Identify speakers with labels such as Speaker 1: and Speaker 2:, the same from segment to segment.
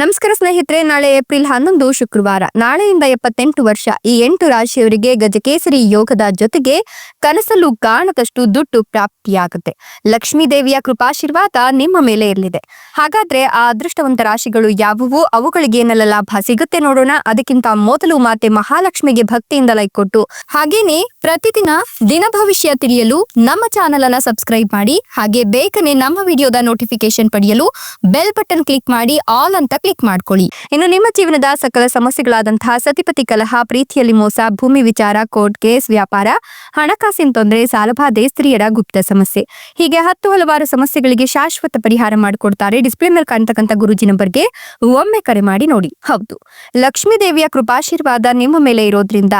Speaker 1: ನಮಸ್ಕಾರ ಸ್ನೇಹಿತರೆ, ನಾಳೆ ಏಪ್ರಿಲ್ ಹನ್ನೊಂದು ಶುಕ್ರವಾರ. ನಾಳೆಯಿಂದ ಎಪ್ಪತ್ತೆಂಟು ವರ್ಷ, ಈ ಎಂಟು ರಾಶಿಯವರಿಗೆ ಗಜಕೇಸರಿ ಯೋಗದ ಜೊತೆಗೆ ಕನಸಲು ಕಾಣದಷ್ಟು ದುಡ್ಡು ಪ್ರಾಪ್ತಿಯಾಗುತ್ತೆ. ಲಕ್ಷ್ಮೀ ದೇವಿಯ ಕೃಪಾಶೀರ್ವಾದ ನಿಮ್ಮ ಮೇಲೆ ಇರಲಿದೆ. ಹಾಗಾದ್ರೆ ಆ ಅದೃಷ್ಟವಂತ ರಾಶಿಗಳು ಯಾವುವು? ಅವುಗಳಿಗೆ ಏನೆಲ್ಲ ಲಾಭ ಸಿಗುತ್ತೆ ನೋಡೋಣ. ಅದಕ್ಕಿಂತ ಮೊದಲು ಮಾತೆ ಮಹಾಲಕ್ಷ್ಮಿಗೆ ಭಕ್ತಿಯಿಂದ ಲೈಕ್ ಕೊಟ್ಟು, ಹಾಗೇನೆ ಪ್ರತಿದಿನ ದಿನ ಭವಿಷ್ಯ ತಿಳಿಯಲು ನಮ್ಮ ಚಾನೆಲ್ ಅನ್ನ ಸಬ್ಸ್ಕ್ರೈಬ್ ಮಾಡಿ, ಹಾಗೆ ಬೇಗನೆ ನಮ್ಮ ವಿಡಿಯೋದ ನೋಟಿಫಿಕೇಶನ್ ಪಡೆಯಲು ಬೆಲ್ ಬಟನ್ ಕ್ಲಿಕ್ ಮಾಡಿ, ಆಲ್ ಅಂತ ಕ್ಲಿಕ್ ಮಾಡ್ಕೊಳ್ಳಿ. ಇನ್ನು ನಿಮ್ಮ ಜೀವನದ ಸಕಲ ಸಮಸ್ಯೆಗಳಾದಂತಹ ಸತಿಪತಿ ಕಲಹ, ಪ್ರೀತಿಯಲ್ಲಿ ಮೋಸ, ಭೂಮಿ ವಿಚಾರ, ಕೋರ್ಟ್ ಕೇಸ್, ವ್ಯಾಪಾರ, ಹಣಕಾಸಿನ ತೊಂದರೆ, ಸಾಲಬಾಧೆ, ಸ್ತ್ರೀಯರ ಗುಪ್ತ ಸಮಸ್ಯೆ. ಹೀಗೆ ಹತ್ತು ಹಲವಾರು ಸಮಸ್ಯೆಗಳಿಗೆ ಶಾಶ್ವತ ಪರಿಹಾರ ಮಾಡಿಕೊಡ್ತಾರೆ ಡಿಸ್ಪ್ಲೇ ಮೇಲೆ ಕಾಣ್ತಕ್ಕಂಥ ಗುರುಜಿ ನಂಬರ್ಗೆ ಒಮ್ಮೆ ಕರೆ ಮಾಡಿ ನೋಡಿ. ಹೌದು. ಲಕ್ಷ್ಮೀ ದೇವಿಯ ಕೃಪಾಶೀರ್ವಾದ ನಿಮ್ಮ ಮೇಲೆ ಇರೋದ್ರಿಂದ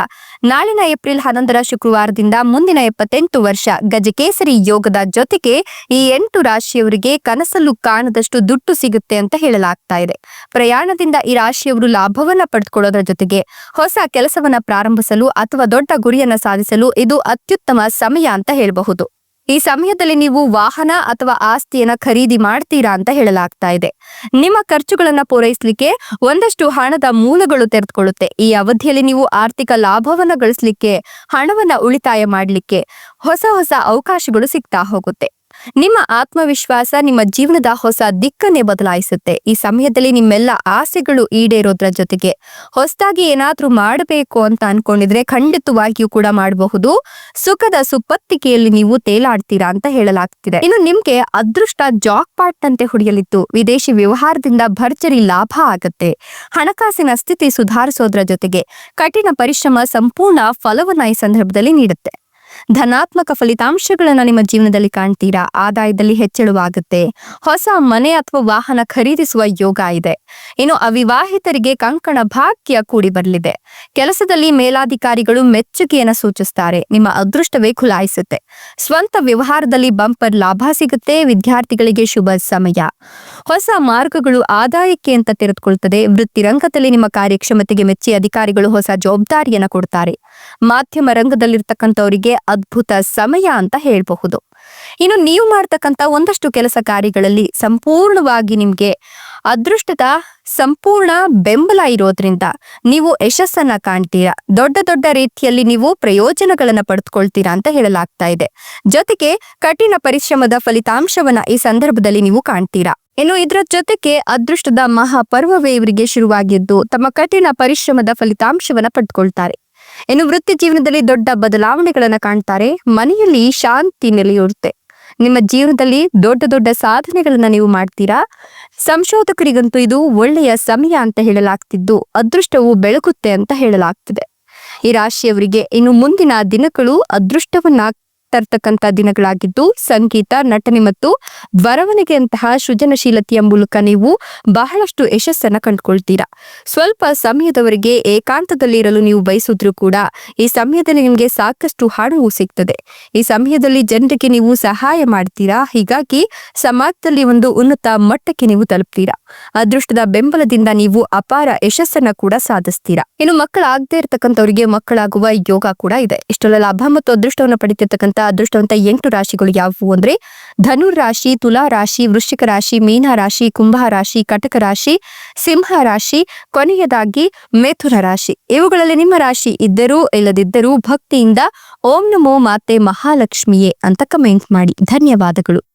Speaker 1: ನಾಳಿನ ಏಪ್ರಿಲ್ ಹನ್ನೊಂದರ ಶುಕ್ರವಾರದಿಂದ ಮುಂದಿನ ಎಪ್ಪತ್ತೆಂಟು ವರ್ಷ ಗಜಕೇಸರಿ ಯೋಗದ ಜೊತೆಗೆ ಈ ಎಂಟು ರಾಶಿಯವರಿಗೆ ಕನಸಲ್ಲೂ ಕಾಣದಷ್ಟು ದುಡ್ಡು ಸಿಗುತ್ತೆ ಅಂತ ಹೇಳಲಾಗ್ತಾ ಇದೆ. ಪ್ರಯಾಣದಿಂದ ಈ ರಾಶಿಯವರು ಲಾಭವನ್ನ ಪಡೆದುಕೊಳ್ಳೋದ್ರ ಜೊತೆಗೆ ಹೊಸ ಕೆಲಸವನ್ನ ಪ್ರಾರಂಭಿಸಲು ಅಥವಾ ದೊಡ್ಡ ಗುರಿಯನ್ನ ಸಾಧಿಸಲು ಇದು ಅತ್ಯುತ್ತಮ ಸಮಯ ಅಂತ ಹೇಳಬಹುದು. ಈ ಸಮಯದಲ್ಲಿ ನೀವು ವಾಹನ ಅಥವಾ ಆಸ್ತಿಯನ್ನ ಖರೀದಿ ಮಾಡ್ತೀರಾ ಅಂತ ಹೇಳಲಾಗ್ತಾ ಇದೆ. ನಿಮ್ಮ ಖರ್ಚುಗಳನ್ನ ಪೂರೈಸಲಿಕ್ಕೆ ಒಂದಷ್ಟು ಹಣದ ಮೂಲಗಳು ತೆರೆದುಕೊಳ್ಳುತ್ತೆ. ಈ ಅವಧಿಯಲ್ಲಿ ನೀವು ಆರ್ಥಿಕ ಲಾಭವನ್ನ ಗಳಿಸಲಿಕ್ಕೆ, ಹಣವನ್ನ ಉಳಿತಾಯ ಮಾಡಲಿಕ್ಕೆ ಹೊಸ ಹೊಸ ಅವಕಾಶಗಳು ಸಿಗ್ತಾ ಹೋಗುತ್ತೆ. ನಿಮ್ಮ ಆತ್ಮವಿಶ್ವಾಸ ನಿಮ್ಮ ಜೀವನದ ಹೊಸ ದಿಕ್ಕನ್ನೇ ಬದಲಾಯಿಸುತ್ತೆ. ಈ ಸಮಯದಲ್ಲಿ ನಿಮ್ಮೆಲ್ಲ ಆಸೆಗಳು ಈಡೇರೋದ್ರ ಜೊತೆಗೆ ಹೊಸದಾಗಿ ಏನಾದ್ರೂ ಮಾಡಬೇಕು ಅಂತ ಅನ್ಕೊಂಡಿದ್ರೆ ಖಂಡಿತವಾಗಿಯೂ ಕೂಡ ಮಾಡಬಹುದು. ಸುಖದ ಸುಪ್ಪತ್ತಿಗೆಯಲ್ಲಿ ನೀವು ತೇಲಾಡ್ತೀರಾ ಅಂತ ಹೇಳಲಾಗ್ತಿದೆ. ಇನ್ನು ನಿಮ್ಗೆ ಅದೃಷ್ಟ ಜಾಕ್ ಪಾಟ್ ಅಂತೆ ಹುಡಿಯಲಿತ್ತು ವಿದೇಶಿ ವ್ಯವಹಾರದಿಂದ ಭರ್ಜರಿ ಲಾಭ ಆಗತ್ತೆ. ಹಣಕಾಸಿನ ಸ್ಥಿತಿ ಸುಧಾರಿಸೋದ್ರ ಜೊತೆಗೆ ಕಠಿಣ ಪರಿಶ್ರಮ ಸಂಪೂರ್ಣ ಫಲವನ್ನ ಈ ಸಂದರ್ಭದಲ್ಲಿ ನೀಡುತ್ತೆ. ಧನಾತ್ಮಕ ಫಲಿತಾಂಶಗಳನ್ನ ನಿಮ್ಮ ಜೀವನದಲ್ಲಿ ಕಾಣ್ತೀರಾ? ಆದಾಯದಲ್ಲಿ ಹೆಚ್ಚಳವಾಗುತ್ತೆ. ಹೊಸ ಮನೆ ಅಥವಾ ವಾಹನ ಖರೀದಿಸುವ ಯೋಗ ಇದೆ. ಇನ್ನು ಅವಿವಾಹಿತರಿಗೆ ಕಂಕಣ ಭಾಗ್ಯ ಕೂಡಿ ಬರಲಿದೆ. ಕೆಲಸದಲ್ಲಿ ಮೇಲಾಧಿಕಾರಿಗಳು ಮೆಚ್ಚುಗೆಯನ್ನು ಸೂಚಿಸುತ್ತಾರೆ ನಿಮ್ಮ ಅದೃಷ್ಟವೇ ಖುಲಾಯಿಸುತ್ತೆ. ಸ್ವಂತ ವ್ಯವಹಾರದಲ್ಲಿ ಬಂಪರ್ ಲಾಭ ಸಿಗುತ್ತೆ. ವಿದ್ಯಾರ್ಥಿಗಳಿಗೆ ಶುಭ ಸಮಯ. ಹೊಸ ಮಾರ್ಗಗಳು ಆದಾಯಕ್ಕೆ ಅಂತ ತೆರೆದುಕೊಳ್ತದೆ. ವೃತ್ತಿರಂಗದಲ್ಲಿ ನಿಮ್ಮ ಕಾರ್ಯಕ್ಷಮತೆಗೆ ಮೆಚ್ಚಿ ಅಧಿಕಾರಿಗಳು ಹೊಸ ಜವಾಬ್ದಾರಿಯನ್ನು ಕೊಡ್ತಾರೆ. ಮಾಧ್ಯಮ ರಂಗದಲ್ಲಿರ್ತಕ್ಕಂಥವರಿಗೆ ಅದ್ಭುತ ಸಮಯ ಅಂತ ಹೇಳಬಹುದು. ಇನ್ನು ನೀವು ಮಾಡ್ತಕ್ಕಂಥ ಒಂದಷ್ಟು ಕೆಲಸ ಕಾರ್ಯಗಳಲ್ಲಿ ಸಂಪೂರ್ಣವಾಗಿ ನಿಮ್ಗೆ ಅದೃಷ್ಟದ ಸಂಪೂರ್ಣ ಬೆಂಬಲ ಇರೋದ್ರಿಂದ ನೀವು ಯಶಸ್ಸನ್ನ ಕಾಣ್ತೀರಾ. ದೊಡ್ಡ ದೊಡ್ಡ ರೀತಿಯಲ್ಲಿ ನೀವು ಪ್ರಯೋಜನಗಳನ್ನ ಪಡೆದುಕೊಳ್ತೀರಾ ಅಂತ ಹೇಳಲಾಗ್ತಾ ಇದೆ. ಜೊತೆಗೆ ಕಠಿಣ ಪರಿಶ್ರಮದ ಫಲಿತಾಂಶವನ್ನ ಈ ಸಂದರ್ಭದಲ್ಲಿ ನೀವು ಕಾಣ್ತೀರಾ. ಇನ್ನು ಇದರ ಜೊತೆಗೆ ಅದೃಷ್ಟದ ಮಹಾಪರ್ವವೇ ಇವರಿಗೆ ಶುರುವಾಗಿದ್ದು ತಮ್ಮ ಕಠಿಣ ಪರಿಶ್ರಮದ ಫಲಿತಾಂಶವನ್ನ ಪಡೆದುಕೊಳ್ತಾರೆ. ಇನ್ನು ವೃತ್ತಿ ಜೀವನದಲ್ಲಿ ದೊಡ್ಡ ಬದಲಾವಣೆಗಳನ್ನ ಕಾಣ್ತಾರೆ. ಮನೆಯಲ್ಲಿ ಶಾಂತಿ ನೆಲೆಯೂರುತ್ತೆ. ನಿಮ್ಮ ಜೀವನದಲ್ಲಿ ದೊಡ್ಡ ದೊಡ್ಡ ಸಾಧನೆಗಳನ್ನ ನೀವು ಮಾಡ್ತೀರಾ? ಸಂಶೋಧಕರಿಗಂತೂ ಇದು ಒಳ್ಳೆಯ ಸಮಯ ಅಂತ ಹೇಳಲಾಗ್ತಿದ್ದು. ಅದೃಷ್ಟವು ಬೆಳಗುತ್ತೆ ಅಂತ ಹೇಳಲಾಗ್ತಿದೆ. ಈ ರಾಶಿಯವರಿಗೆ ಇನ್ನು ಮುಂದಿನ ದಿನಗಳು ಅದೃಷ್ಟವನ್ನ ತರ್ತಕ್ಕಂಥ ದಿನಗಳಾಗಿದ್ದು ಸಂಗೀತ, ನಟನೆ ಮತ್ತು ಬರವಣಿಗೆಯಂತಹ ಸೃಜನಶೀಲತೆಯ ಮೂಲಕ ನೀವು ಬಹಳಷ್ಟು ಯಶಸ್ಸನ್ನ ಕಂಡುಕೊಳ್ತೀರಾ. ಸ್ವಲ್ಪ ಸಮಯದವರೆಗೆ ಏಕಾಂತದಲ್ಲಿ ಇರಲು ನೀವು ಬಯಸಿದ್ರು ಕೂಡ ಈ ಸಮಯದಲ್ಲಿ ನಿಮಗೆ ಸಾಕಷ್ಟು ಹಣವು ಸಿಗ್ತದೆ. ಈ ಸಮಯದಲ್ಲಿ ಜನರಿಗೆ ನೀವು ಸಹಾಯ ಮಾಡ್ತೀರಾ? ಹೀಗಾಗಿ ಸಮಾಜದಲ್ಲಿ ಒಂದು ಉನ್ನತ ಮಟ್ಟಕ್ಕೆ ನೀವು ತಲುಪ್ತೀರಾ. ಅದೃಷ್ಟದ ಬೆಂಬಲದಿಂದ ನೀವು ಅಪಾರ ಯಶಸ್ಸನ್ನ ಕೂಡ ಸಾಧಿಸ್ತೀರಾ. ಇನ್ನು ಮಕ್ಕಳಾಗದೇ ಇರತಕ್ಕಂಥವರಿಗೆ ಮಕ್ಕಳಾಗುವ ಯೋಗ ಕೂಡ ಇದೆ. ಇಷ್ಟೆಲ್ಲ ಲಾಭ ಮತ್ತು ಅದೃಷ್ಟವನ್ನು ಪಡಿತಿರ್ತಕ್ಕಂಥ ಅದೃಷ್ಟವಂತ ಎಂಟು ರಾಶಿಗಳು ಯಾವುವು ಅಂದ್ರೆ ಧನುರ್ ರಾಶಿ, ತುಲಾ ರಾಶಿ, ವೃಶ್ಚಿಕ ರಾಶಿ, ಮೀನ ರಾಶಿ, ಕುಂಭ ರಾಶಿ, ಕಟಕ ರಾಶಿ, ಸಿಂಹ ರಾಶಿ, ಕೊನೆಯದಾಗಿ ಮಿಥುನ ರಾಶಿ. ಇವುಗಳಲ್ಲಿ ನಿಮ್ಮ ರಾಶಿ ಇದ್ದರೂ ಇಲ್ಲದಿದ್ದರೂ ಭಕ್ತಿಯಿಂದ ಓಂ ನಮೋ ಮಾತೆ ಮಹಾಲಕ್ಷ್ಮಿಯೇ ಅಂತ ಕಮೆಂಟ್ ಮಾಡಿ. ಧನ್ಯವಾದಗಳು.